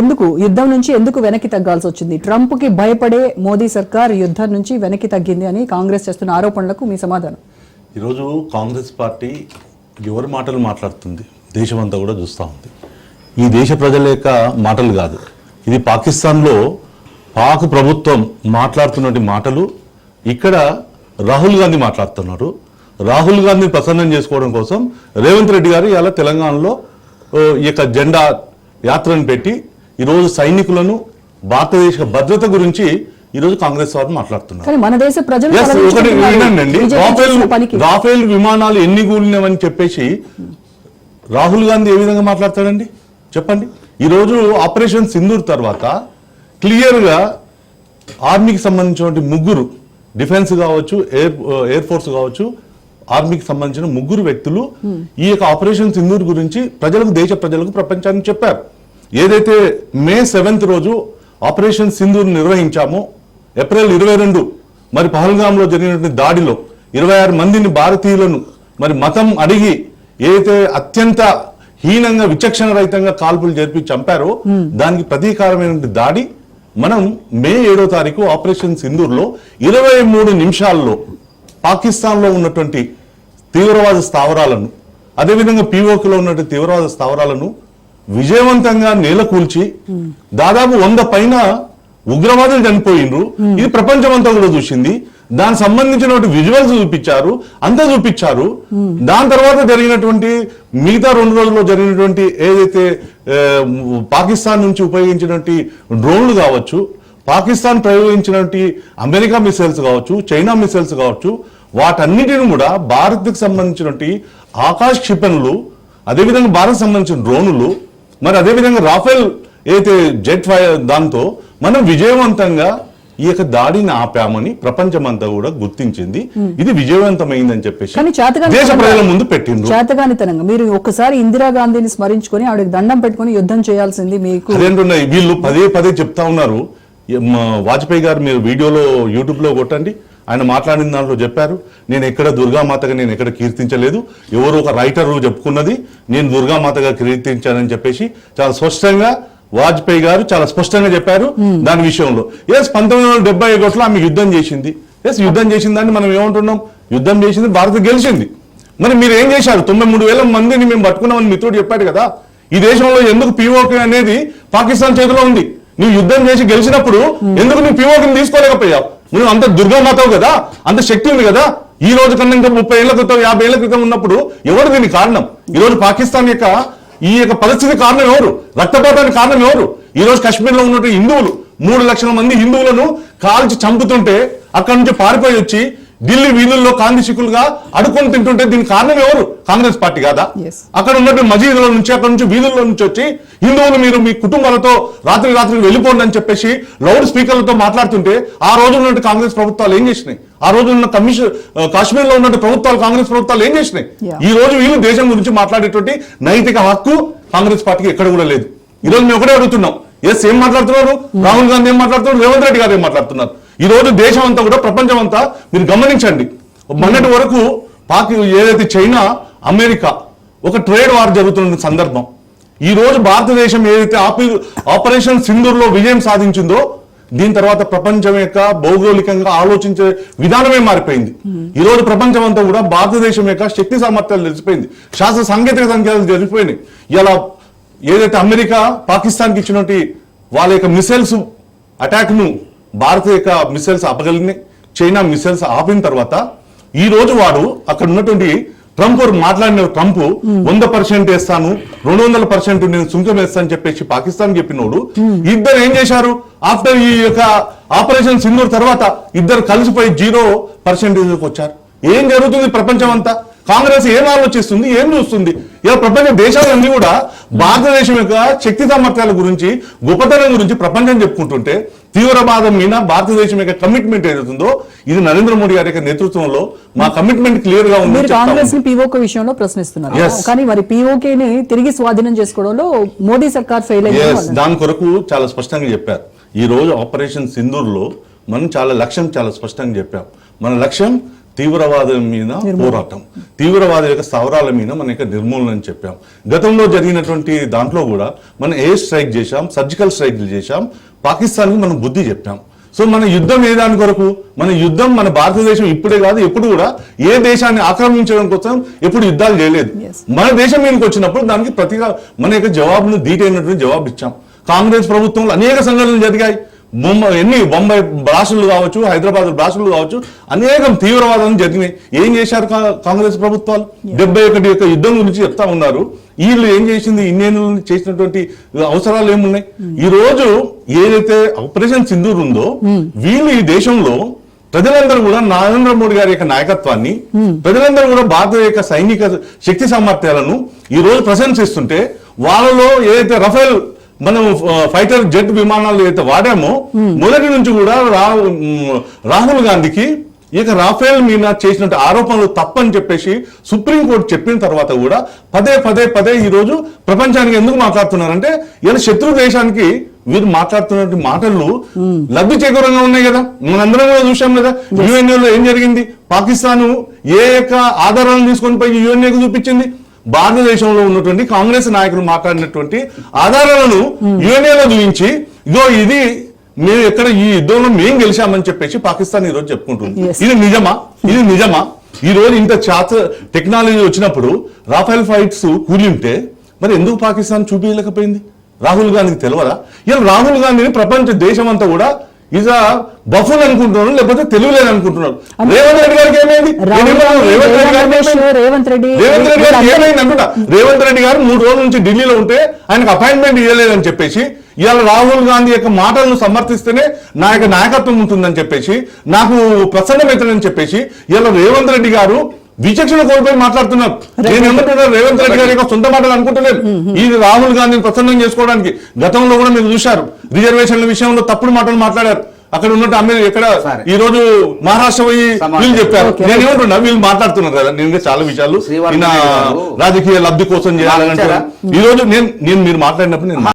ఎందుకు? యుద్ధం నుంచి ఎందుకు వెనక్కి తగ్గాల్సి వచ్చింది? ట్రంప్కి భయపడే మోదీ సర్కార్ యుద్ధం నుంచి వెనక్కి తగ్గింది అని కాంగ్రెస్ చేస్తున్న ఆరోపణలకు మీ సమాధానం. ఈరోజు కాంగ్రెస్ పార్టీ ఎవరి మాటలు మాట్లాడుతుంది? దేశమంతా కూడా చూస్తూ ఉంది. ఈ దేశ ప్రజల యొక్క మాటలు కాదు. ఇది పాకిస్తాన్లో పాక్ ప్రభుత్వం మాట్లాడుతున్నటువంటి మాటలు ఇక్కడ రాహుల్ గాంధీ మాట్లాడుతున్నారు. రాహుల్ గాంధీని ప్రసన్నం చేసుకోవడం కోసం రేవంత్ రెడ్డి గారు ఇలా తెలంగాణలో ఈ యొక్క జెండా యాత్రను పెట్టి ఈరోజు సైనికులను భారతదేశ భద్రత గురించి ఈరోజు కాంగ్రెస్ వారు మాట్లాడుతున్నారు. కానీ మన దేశ ప్రజలు Yes, ఒకటి తలదించుకుంటున్నారు. వినండి BJP రాఫేల్ విమానాలు ఎన్ని కూలినవని చెప్పేసి రాహుల్ గాంధీ ఏ విధంగా మాట్లాడతాడండి? చెప్పండి. ఈరోజు ఆపరేషన్ సింధూర్ తర్వాత క్లియర్గా ఆర్మీకి సంబంధించినటువంటి ముగ్గురు డిఫెన్స్ కావచ్చు ఎయిర్ ఎయిర్ ఫోర్స్ కావచ్చు ఆర్మీకి సంబంధించిన ముగ్గురు వ్యక్తులు ఈ యొక్క ఆపరేషన్ సింధూర్ గురించి ప్రజలకు దేశ ప్రజలకు ప్రపంచానికి చెప్పారు. ఏదైతే మే సెవెంత్ రోజు ఆపరేషన్ సింధూర్ నిర్వహించామో ఏప్రిల్ ఇరవై రెండు మరి పహల్గాంలో జరిగినటువంటి దాడిలో ఇరవై ఆరు మందిని భారతీయులను మరి మతం అడిగి ఏదైతే అత్యంత హీనంగా విచక్షణ రహితంగా కాల్పులు జరిపి చంపారో దానికి ప్రతీకారమైనటువంటి దాడి మనం మే ఏడో తారీఖు ఆపరేషన్ సింధూర్లో ఇరవై మూడు నిమిషాల్లో పాకిస్తాన్లో ఉన్నటువంటి తీవ్రవాద స్థావరాలను అదేవిధంగా పీఓకలో ఉన్నటువంటి తీవ్రవాద స్థావరాలను విజయవంతంగా నేలకూల్చి దాదాపు వంద పైన ఉగ్రవాదులు చనిపోయిండ్రు. ఇది ప్రపంచం అంతా కూడా చూసింది. దానికి సంబంధించినటువంటి విజువల్స్ చూపించారు అంతా చూపించారు. దాని తర్వాత జరిగినటువంటి మిగతా రెండు రోజుల్లో జరిగినటువంటి ఏదైతే పాకిస్తాన్ నుంచి ఉపయోగించినటువంటి డ్రోన్లు కావచ్చు పాకిస్తాన్ ప్రయోగించినటువంటి అమెరికా మిసైల్స్ కావచ్చు చైనా మిసైల్స్ కావచ్చు వాటన్నిటిని కూడా భారత్కి సంబంధించినటువంటి ఆకాశ క్షిపణులు అదేవిధంగా భారత్ సంబంధించిన డ్రోనులు మరి అదేవిధంగా రాఫెల్ ఏదైతే జెట్ ఫైర్ దాంతో మనం విజయవంతంగా ఈ యొక్క దాడిని ఆపామని ప్రపంచమంతా కూడా గుర్తించింది. ఇది విజయవంతమైందని చెప్పేసి దేశ ప్రజల ముందు పెట్టిండ్రు. చేతగానితనంగా మీరు ఒక్కసారి ఇందిరాగాంధీని స్మరించుకొని ఆవిడకి దండం పెట్టుకొని యుద్ధం చేయాల్సింది మీకు అదేంటున్నాయి వీళ్ళు పదే పదే చెప్తా ఉన్నారు. వాజ్పేయి గారు మీరు వీడియోలో యూట్యూబ్లో కొట్టండి. ఆయన మాట్లాడిన దాంట్లో చెప్పారు నేను ఎక్కడ దుర్గామాతగా నేను ఎక్కడ కీర్తించలేదు ఎవరు ఒక రైటర్ చెప్పుకున్నది నేను దుర్గామాతగా కీర్తించానని చెప్పేసి చాలా స్పష్టంగా వాజ్పేయి గారు చాలా స్పష్టంగా చెప్పారు దాని విషయంలో. ఎస్ పంతొమ్మిది వందల డెబ్బై ఒకటిలో ఆమె యుద్ధం చేసింది. ఎస్ యుద్ధం చేసిన దాన్ని మనం ఏమంటున్నాం? యుద్ధం చేసింది భారత్ గెలిచింది. మరి మీరు ఏం చేశారు? తొంభై మూడు వేల మందిని మేము పట్టుకున్నామని మిత్రుడు చెప్పాడు కదా. ఈ దేశంలో ఎందుకు పీఓకే అనేది పాకిస్తాన్ చేతిలో ఉంది? నువ్వు యుద్ధం చేసి గెలిచినప్పుడు ఎందుకు నువ్వు పీఓకిని తీసుకోలేకపోయావు? నువ్వు అంత దుర్గమాతవు కదా అంత శక్తి ఉంది కదా ఈ రోజు కన్నా ఇంకా ముప్పై ఏళ్ళ క్రితం యాభై ఏళ్ళ క్రితం ఉన్నప్పుడు ఎవరు దీనికి కారణం? ఈ రోజు పాకిస్తాన్ యొక్క ఈ యొక్క పరిస్థితి కారణం ఎవరు? రక్తపాతానికి కారణం ఎవరు? ఈ రోజు కాశ్మీర్లో ఉన్నటువంటి హిందువులు మూడు లక్షల మంది హిందువులను కాల్చి చంపుతుంటే అక్కడి నుంచి పారిపోయి వచ్చి ఢిల్లీ వీధుల్లో కాందిశికులుగా అడుకొని తింటుంటే దీనికి కారణం ఎవరు? కాంగ్రెస్ పార్టీ కాదా. అక్కడ ఉన్నటువంటి మసీదుల నుంచి అక్కడ నుంచి వీధుల్లో నుంచి వచ్చి హిందువులు మీరు మీ కుటుంబాలతో రాత్రి రాత్రి వెళ్ళిపోండి అని చెప్పేసి లౌడ్ స్పీకర్లతో మాట్లాడుతుంటే ఆ రోజు ఉన్నటువంటి కాంగ్రెస్ ప్రభుత్వాలు ఏం చేసినాయి? ఆ రోజు ఉన్న కమిషన్ కాశ్మీర్లో ఉన్నటువంటి ప్రభుత్వాలు కాంగ్రెస్ ప్రభుత్వాలు ఏం చేసినాయి. ఈ రోజు వీళ్ళు దేశం గురించి మాట్లాడేటువంటి నైతిక హక్కు కాంగ్రెస్ పార్టీకి ఎక్కడ కూడా లేదు. ఈ రోజు మేము ఒకటే అడుగుతున్నాం. ఎస్ ఏం మాట్లాడుతున్నారు? రాహుల్ గాంధీ ఏం మాట్లాడుతున్నారు? రేవంత్ రెడ్డి గారు ఏం మాట్లాడుతున్నారు? ఈ రోజు దేశం అంతా కూడా ప్రపంచం అంతా మీరు గమనించండి. మొన్నటి వరకు పాక్ ఏదైతే చైనా అమెరికా ఒక ట్రేడ్ వార్ జరుగుతున్న సందర్భం. ఈ రోజు భారతదేశం ఏదైతే ఆపి ఆపరేషన్ సింధూర్లో విజయం సాధించిందో దీని తర్వాత ప్రపంచం యొక్క భౌగోళికంగా ఆలోచించే విధానమే మారిపోయింది. ఈ రోజు ప్రపంచం అంతా కూడా భారతదేశం యొక్క శక్తి సామర్థ్యాలు తెలిసిపోయింది శాస్త్ర సాంకేతిక సంఖ్యలు తెలిసిపోయినాయి ఇలా ఏదైతే అమెరికా పాకిస్తాన్కి ఇచ్చినటువంటి వాళ్ళ యొక్క మిసైల్స్ అటాక్ను భారత యొక్క మిసైల్స్ ఆపగలిగినాయి. చైనా మిసైల్స్ ఆపిన తర్వాత ఈ రోజు వాడు అక్కడ ఉన్నటువంటి ట్రంప్ మాట్లాడిన ట్రంప్ వంద పర్సెంట్ వేస్తాను రెండు వందల పర్సెంట్ నేను సుంకం వేస్తాను చెప్పేసి పాకిస్తాన్ చెప్పినోడు. ఇద్దరు ఏం చేశారు? ఆఫ్టర్ ఈ యొక్క ఆపరేషన్ సింధూర్ తర్వాత ఇద్దరు కలిసిపోయి జీరో పర్సెంటేజ్ వచ్చారు. ఏం జరుగుతుంది ప్రపంచం అంతా కాంగ్రెస్ ఏం ఆలోచిస్తుంది ఏం చూస్తుంది? ఇలా ప్రపంచ దేశాలన్నీ కూడా భారతదేశం యొక్క శక్తి సామర్థ్యాల గురించి గొప్పతనం గురించి ప్రపంచం చెప్పుకుంటుంటే తీవ్రవాదం మీద భారతదేశం యొక్క కమిట్మెంట్ ఏదైతుందో ఇది నరేంద్ర మోడీ గారి యొక్క నేతృత్వంలో మా కమిట్మెంట్ క్లియర్గా ఉంది కాంగ్రెస్ పీఓకే విషయంలో ప్రశ్నిస్తున్నారు. కానీ మరి POK ని తిరిగి స్వాధీనం చేసుకోవడంలో మోదీ సర్కార్ ఫెయిల్ దాని కొరకు చాలా స్పష్టంగా చెప్పారు. ఈ రోజు ఆపరేషన్ సింధూర్లో మనం చాలా లక్ష్యం చాలా స్పష్టంగా చెప్పాం. మన లక్ష్యం తీవ్రవాదం మీద పోరాటం. తీవ్రవాద యొక్క స్థావరాల మీద మన యొక్క నిర్మూలన అని చెప్పాం. గతంలో జరిగినటువంటి దాంట్లో కూడా మనం ఎయిర్ స్ట్రైక్ చేశాం సర్జికల్ స్ట్రైక్ చేశాం పాకిస్తాన్కి మనం బుద్ధి చెప్పాం. సో మన యుద్ధం ఏ దాని కొరకు? మన యుద్ధం మన భారతదేశం ఇప్పుడే కాదు ఎప్పుడు కూడా ఏ దేశాన్ని ఆక్రమించడం కోసం ఎప్పుడు యుద్ధాలు చేయలేదు. మన దేశం మీదకి వచ్చినప్పుడు దానికి ప్రతిగా మన యొక్క జవాబును ధీటైనటువంటి జవాబు ఇచ్చాం. కాంగ్రెస్ ప్రభుత్వంలో అనేక సంఘటనలు జరిగాయి. బొమ్మ ఎన్ని బొంబాయి బ్లాస్టులు కావచ్చు హైదరాబాద్ బ్లాస్టులు కావచ్చు అనేకం తీవ్రవాదం జరిగినాయి. ఏం చేశారు కాంగ్రెస్ ప్రభుత్వాలు? డెబ్బై ఒకటి యొక్క యుద్ధం గురించి చెప్తా ఉన్నారు. వీళ్ళు ఏం చేసింది? ఇన్నేళ్ళు చేసినటువంటి అవసరాలు ఏమున్నాయి? ఈ రోజు ఏదైతే ఆపరేషన్ సింధూర్ ఉందో వీళ్ళు ఈ దేశంలో ప్రజలందరూ కూడా నరేంద్ర మోడీ గారి యొక్క నాయకత్వాన్ని ప్రజలందరూ కూడా భారత యొక్క సైనిక శక్తి సామర్థ్యాలను ఈ రోజు ప్రశంసిస్తుంటే వాళ్ళలో ఏదైతే రఫేల్ మనం ఫైటర్ జెట్ విమానాలు ఏదైతే వాడామో మొదటి నుంచి కూడా రాహుల్ గాంధీకి ఇక రాఫేల్ మీద చేసినట్టు ఆరోపణలు తప్పని చెప్పేసి సుప్రీంకోర్టు చెప్పిన తర్వాత కూడా పదే పదే పదే ఈ రోజు ప్రపంచానికి ఎందుకు మాట్లాడుతున్నారంటే ఇలా శత్రు దేశానికి వీరు మాట్లాడుతున్న మాటలు లబ్ధి చేకూరంగా ఉన్నాయి కదా. మనందరం కూడా చూసాం కదా. యుఎన్ఏ లో ఏం జరిగింది? పాకిస్తాన్ ఏ యొక్క ఆధారాలను తీసుకొని పోయి యుఎన్ఏకు చూపించింది. భారతదేశంలో ఉన్నటువంటి కాంగ్రెస్ నాయకులు మాట్లాడినటువంటి ఆధారాలను యుఎన్ఏలో చూపించి ఇగో ఇది మేము ఎక్కడ ఈ యుద్ధంలో మేము గెలిచామని చెప్పేసి పాకిస్తాన్ ఈ రోజు చెప్పుకుంటుంది. ఇది నిజమా? ఇది నిజమా? ఈ రోజు ఇంత చాత టెక్నాలజీ వచ్చినప్పుడు రాఫెల్ ఫైట్స్ కూలి ఉంటే మరి ఎందుకు పాకిస్తాన్ చూపించలేకపోయింది? రాహుల్ గాంధీకి తెలియదా ఇలా రాహుల్ గాంధీని ప్రపంచ దేశం అంతా కూడా ఇక బఫుల్ అనుకుంటున్నారు లేకపోతే తెలియలేదు అనుకుంటున్నారు రేవంత్ రెడ్డి గారికి ఏమైంది? రేవంత్ రెడ్డి ఏమైంది? రేవంత్ రెడ్డి గారికి ఏమైంది అనుకుంటా రేవంత్ రెడ్డి గారు మూడు రోజుల నుంచి ఢిల్లీలో ఉంటే ఆయనకు అపాయింట్మెంట్ ఇవ్వలేదని చెప్పేసి ఇవాళ రాహుల్ గాంధీ యొక్క మాటలను సమర్థిస్తేనే నా యొక్క నాయకత్వం ఉంటుందని చెప్పేసి నాకు ప్రసన్నమవుతుందని చెప్పేసి ఇవాళ రేవంత్ రెడ్డి గారు విచక్షణ కోల్పోయి మాట్లాడుతున్నారు నేను ఏమంటున్నా రేవంత్ రెడ్డి గారి యొక్క సొంత మాటలు అనుకుంటలేదు ఇది రాహుల్ గాంధీని ప్రసన్నం చేసుకోవడానికి గతంలో కూడా మీరు చూశారు రిజర్వేషన్ల విషయంలో తప్పుడు మాటలు మాట్లాడారు అక్కడ ఉన్నట్టు అమ్మే ఎక్కడ. ఈ రోజు మహారాష్ట్ర పోయి. వీళ్ళు చెప్పారు. నేను ఏమంటున్నా వీళ్ళు మాట్లాడుతున్నారు కదా నేను చాలా విషయాలు రాజకీయ లబ్ధి కోసం చేయాలంటే? ఈ రోజు నేను నేను మీరు మాట్లాడినప్పుడు నేను